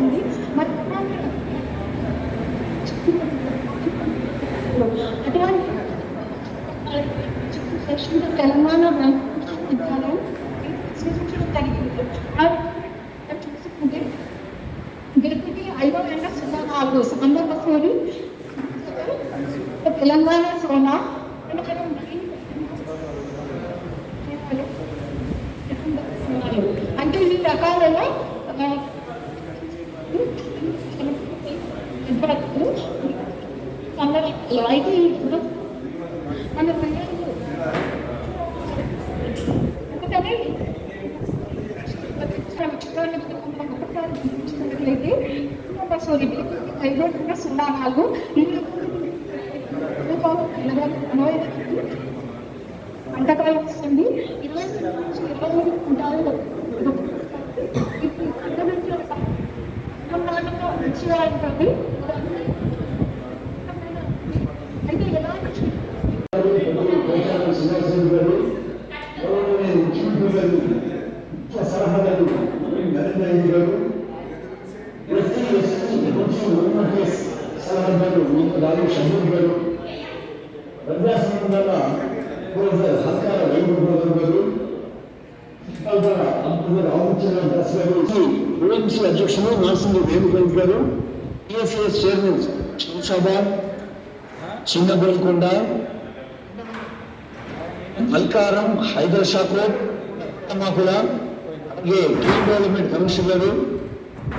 అవకాశం ఉంది. మరి అటువంటి తెలంగాణ విద్యాలయం ఆ చూసుకుంటే గెలుపుకి ఐదో ఎండ సున్నా నాలుగు సందర్భ తెలంగాణ సోనా. అంటే ఈ రకాలలో ఆ, విద్యార్థులు లైట్ అయితే మన పిల్లలు అందుకని చూసినట్లయితే సారీ ఐదు సున్నా నాలుగు వస్తుంది ఇరవై నుంచి ఇరవై మూడు కుంటాలు ఇప్పుడు మంచిగా ఒక నాలుగు వచ్చేయాలంటుంది అయితే ఎలాంటి శ్రీనివాసరావు గారు గౌరవనీయ ముఖ్యమంత్రి గారు ముఖ్య సలహాదారు నరేంద్ర మోదీ గారు ఎస్టీ ఎస్టీ కొంచెం ఉన్నట్లే సలహాదారు రాజు షబ్బీర్ గారు ప్రజా సంబంధాల ప్రొఫెసర్ హల్కాల ఓఎంసీ అధ్యక్షులు నరసింహ వేణుగోపాల్ గారు టిఎఫ్ఎస్ చైర్మన్ శంషాబాద్ చిన్నగోల్కొండ మల్కారం హైదరాబాద్ షాపూర్ అలాగే టీ డెవలప్మెంట్ కమిషనర్ గారు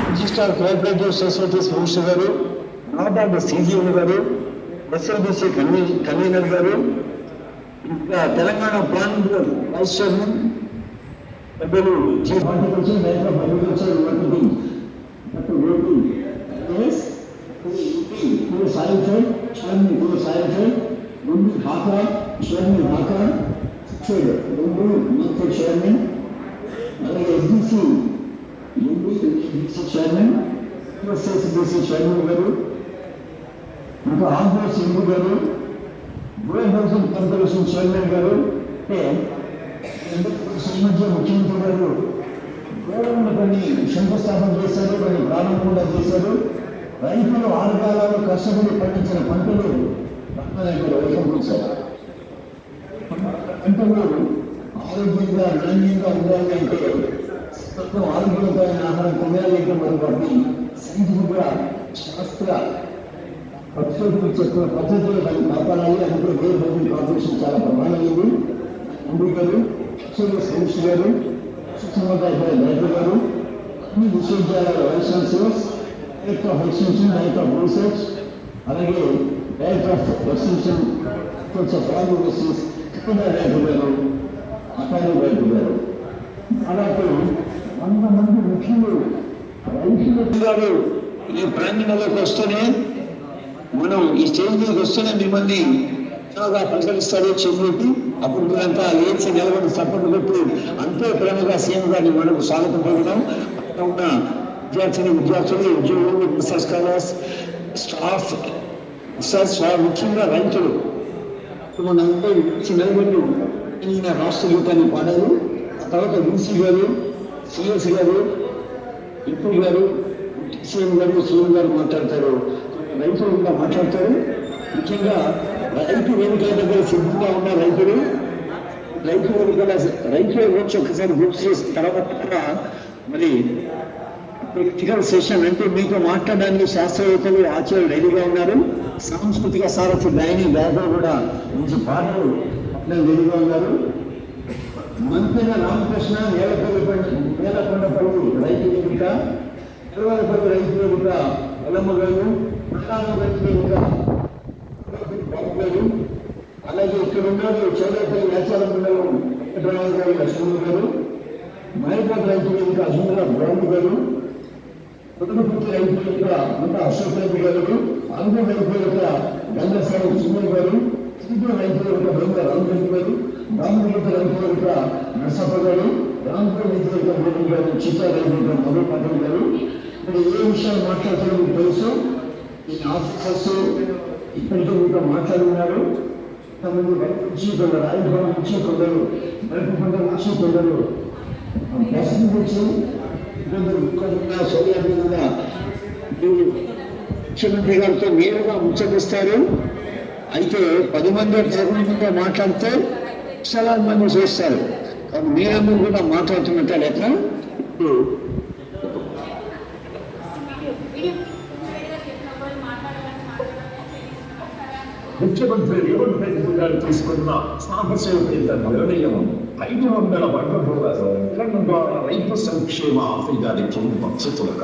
రిజిస్ట్రార్ కోఆపరేటివ్ సొసైటీస్ కమిషనర్ గారు నాబార్డు సీజీఎం గారు ఎస్ఎల్బిసి కన్వీనర్ గారు తెలంగాణ ప్లాన్ వైస్ చైర్మన్ పెద్దలు చీఫ్ హార్టికల్చర్ ఢాకా చైర్మన్ ఢాకా రెండు మంత్రి చైర్మన్ అలాగే ఎస్బీసీ ఎస్బీసీ చైర్మన్ చైర్మన్ గారు ఇంకా ఆంధ్ర సింధు గారు గోల్డ్ హౌసింగ్ కార్పొరేషన్ చైర్మన్ గారు అంటే సంబంధించిన ముఖ్యమంత్రి గారు గోడౌన్ల కొన్ని శంకుస్థాపన చేశారు కొన్ని ప్రారంభం కూడా చేశారు. రైతులు ఆరు కాలాలు కష్టపడి పండించిన పంటలు పక్కనైతే వైకుంఠించారు పంటలు ఆరోగ్యంగా నాణ్యంగా ఉండాలి అంటే మొత్తం ఆరోగ్యకరమైన ఆహారం తినాలి అంటే మరి వాటిని సైంటిఫిక్గా శాస్త్ర పక్షులు చెప్పిన పద్ధతిలో దాన్ని కాపాడాలి అది కూడా వేరు భోజనం కార్పొరేషన్ చాలా ప్రమాణమైంది ఎంపీ గారు అక్షర సైన్స్ గారు సుసమాధాయ డైరెక్టర్ గారు అన్ని విశ్వవిద్యాలయాల vice chancellors director of extension director of research అలాగే డైరెక్టర్ ఆఫ్ ఎక్స్టెన్షన్ కొంచెం ఫార్మ్ ఓవర్సీస్ కింద డైరెక్టర్ గారు అకాడమీ డైరెక్టర్ గారు దాదాపు వంద మంది ముఖ్యులు రైతులు గారు ఈ ప్రాంగణంలోకి వస్తూనే మనం ఈ స్టేజ్ మీదకి వస్తేనే మిమ్మల్ని చాలా ప్రసరిస్తాడు చెప్పి అప్పుడు మీరంతా లేచి నిలబడి సపోర్ట్ కొట్టి అంతే ప్రేమగా సీఎం గారిని మనకు స్వాగతం పలకడం అక్కడ ఉన్న విద్యార్థిని విద్యార్థులు ఉద్యోగులు రీసెర్చ్ స్కాలర్స్ స్టాఫ్ రీసెర్చ్ ముఖ్యంగా రైతులు. మనందరూ లేచి నిలబడి ఈయన రాష్ట్ర గీతాన్ని పాడారు. తర్వాత యూసీ గారు సిఎస్ గారు ఎంపీ గారు సీఎం గారు సీఎం గారు మాట్లాడతారు. రైతులు కూడా మాట్లాడతారు. ముఖ్యంగా రైతు వేదిక దగ్గర సిద్ధంగా ఉన్న రైతులు రైతు వేదిక రైతుల గురించి ఒకసారి గుర్తు చేసిన తర్వాత కూడా మరి పొలిటికల్ సెషన్ అంటే మీతో మాట్లాడడానికి శాస్త్రవేత్తలు ఆచార్యులు రెడీగా ఉన్నారు. సాంస్కృతిక సారథి గాయని గాయకులు కూడా మంచి పాటలు రెడీగా ఉన్నారు. మంత్రి రామకృష్ణ నేలకొండపల్లి నేలకొండపల్లి రైతు వేదిక తిరువలపల్లి రైతు వేదిక ఎలమ్మ అలాగే ఇక్కడ ఉన్నారు చౌదపల్లి ఆచారం మండలం వెంకటరావు గారు లక్ష్మణ్ గారు మైపాటి రైతు వేదిక అజుమల బ్రహ్మ గారు కుటుంబపతి రైతు వేదిక మంట అశోక్ రెడ్డి గారు ఆంధ్ర రైతు వేదిక గంగసారి సుమన్ గారు శ్రీపుర రైతు వేదిక బ్రహ్మ రామరెడ్డి గారు రామరెడ్డి రైతు వేదిక నరసప్ప గారు రామపూర్ రైతు వేదిక మోదీ గారు చిత్తా రైతు వేదిక మధు పాటిల్ గారు మరి ఏ విషయాలు మాట్లాడుతున్నారో తెలుసు. ఆఫీసర్స్ ఇప్పటికే మీతో మాట్లాడున్నారు. కొంతమంది వైపు నుంచి కొందరు రాయభవన్ నుంచి కొందరు వైపు కొందరు నుంచి కొందరు బస్ నుంచి కొందరు కొందరు సోనియా మీద మీరు ముఖ్యమంత్రి గారితో నేరుగా ముచ్చటిస్తారు. అయితే పది మంది పదకొండు మంది మాట్లాడితే లక్షలాది మంది చూస్తారు. కానీ మీరందరూ కూడా మాట్లాడుతున్నట్టే లేక ఇప్పుడు ముఖ్యమంత్రి రేవంత్ రెడ్డి గారు తీసుకున్న సాహసోపేత నిర్ణయం ఐదు వందల వర్గభూములలో తెలంగాణ రైతు సంక్షేమ ఆఫీగారికి మత్స్యతులక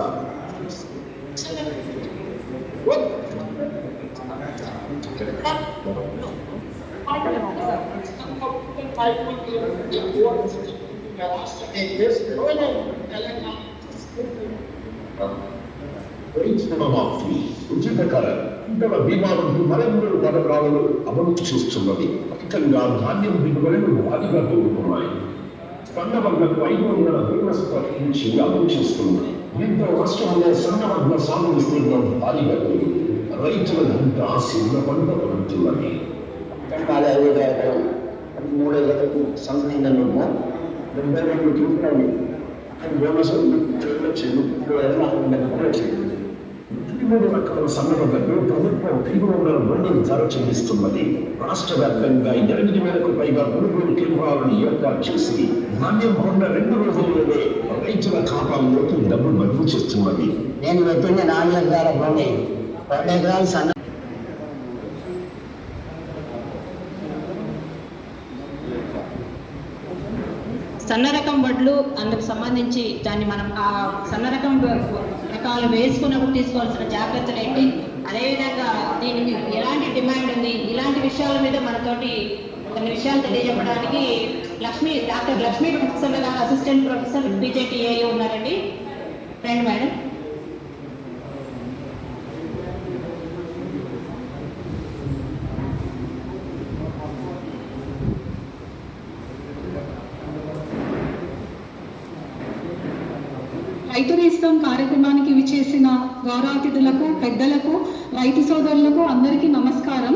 రుణమాఫీ ఉచితకర పంటల బీమా వంటి మరెన్నో పథకాలను అమలు చేస్తున్నది. అధికంగా ధాన్యం దిగుబడులు భారీగా పెరుగుతున్నాయి సన్నవర్గకు ఐదు వందల బోనస్ ప్రకటించి అమలు చేస్తున్నది. దీంతో రాష్ట్రంలో సన్నవర్గ సాగు విస్తీర్ణం భారీగా పెరిగింది రైతులంతా ఆశీర్వ పంట పడుతున్నది. తెలంగాణ ఐదు మూడేళ్ళకు సంబంధించిన డెబ్బై రెండు చూపుతాయి బోనస్ మూడు రకాల ప్రభుత్వం ఐదు వందల మందిని ధర చెల్లిస్తున్నది. రాష్ట్ర వ్యాప్తంగా ఎనిమిది వేలకు పైగా కొనుగోలు కేంద్రాలను ఏర్పాటు చేసి రెండు రోజుల్లోనే రైతుల ఖాతాల్లోకి డబ్బు బదిలీ చేస్తున్నది. నేను నాలుగు ఎకరాల భూమి రెండు ఎకరాలు సన్న సన్న రకం వడ్లు అందుకు సంబంధించి దాన్ని మనం ఆ సన్న రకం పథకాలు వేసుకున్నప్పుడు తీసుకోవాల్సిన జాగ్రత్తలు ఏంటి? అదేవిధంగా దీనికి ఎలాంటి డిమాండ్ ఉంది? ఇలాంటి విషయాల మీద మనతోటి కొన్ని విషయాలు తెలియజెప్పడానికి లక్ష్మి డాక్టర్ లక్ష్మీ ప్రొఫెసర్ గారు అసిస్టెంట్ ప్రొఫెసర్ బీజేటీఏ ఉన్నారండి? ఫ్రెండ్ మేడం రైతు నేస్తం కార్యక్రమానికి విచ్చేసిన గౌరవాతిథులకు పెద్దలకు రైతు సోదరులకు అందరికీ నమస్కారం.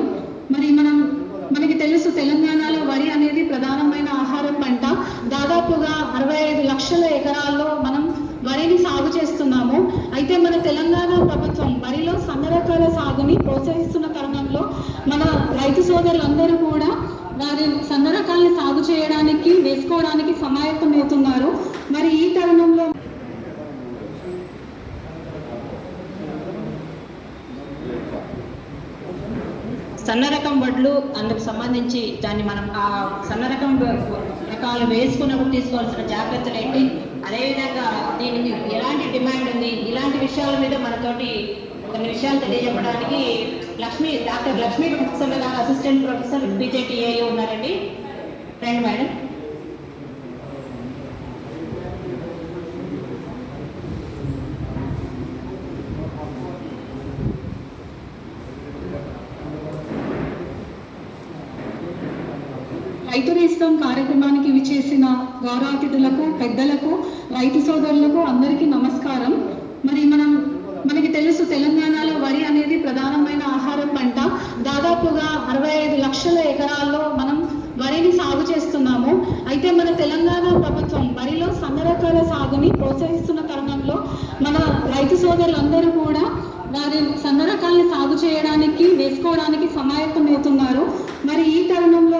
మరి మనం మనకి తెలుసు తెలంగాణలో వరి అనేది ప్రధానమైన ఆహారం పంట. దాదాపుగా అరవై ఐదు లక్షల ఎకరాల్లో మనం వరిని సాగు చేస్తున్నాము. అయితే మన తెలంగాణ ప్రభుత్వం వరిలో సన్న రకాల సాగుని ప్రోత్సహిస్తున్న తరుణంలో మన రైతు సోదరులందరూ కూడా వారి సన్న రకాలని సాగు చేయడానికి వేసుకోవడానికి సమాయత్తమవుతున్నారు. మరి ఈ తరుణంలో సన్న రకం వడ్లు అందుకు సంబంధించి దాన్ని మనం ఆ సన్న రకం రకాలు వేసుకున్నప్పుడు తీసుకోవాల్సిన జాగ్రత్తలు ఏంటి? అదేవిధంగా దీనికి ఎలాంటి డిమాండ్ ఉంది? ఇలాంటి విషయాల మీద మనతోటి కొన్ని విషయాలు తెలియజెప్పడానికి లక్ష్మి డాక్టర్ లక్ష్మీ ప్రొఫెసర్ గారు అసిస్టెంట్ ప్రొఫెసర్ బీజేటీఏ ఉన్నారండి. రండి మేడం. రైతు నేస్తం కార్యక్రమానికి విచేసిన గౌరవాతిథులకు పెద్దలకు రైతు సోదరులకు అందరికీ నమస్కారం. మరి మనం మనకి తెలుసు తెలంగాణలో వరి అనేది ప్రధానమైన ఆహార పంట. దాదాపుగా అరవై ఐదు లక్షల ఎకరాల్లో మనం వరిని సాగు చేస్తున్నాము. అయితే మన తెలంగాణ ప్రభుత్వం వరిలో సన్నరకాల సాగుని ప్రోత్సహిస్తున్న తరుణంలో మన రైతు సోదరులందరూ కూడా వారి సన్నరకాల్ని సాగు చేయడానికి వేసుకోవడానికి సమాయత్తమవుతున్నారు. మరి ఈ తరుణంలో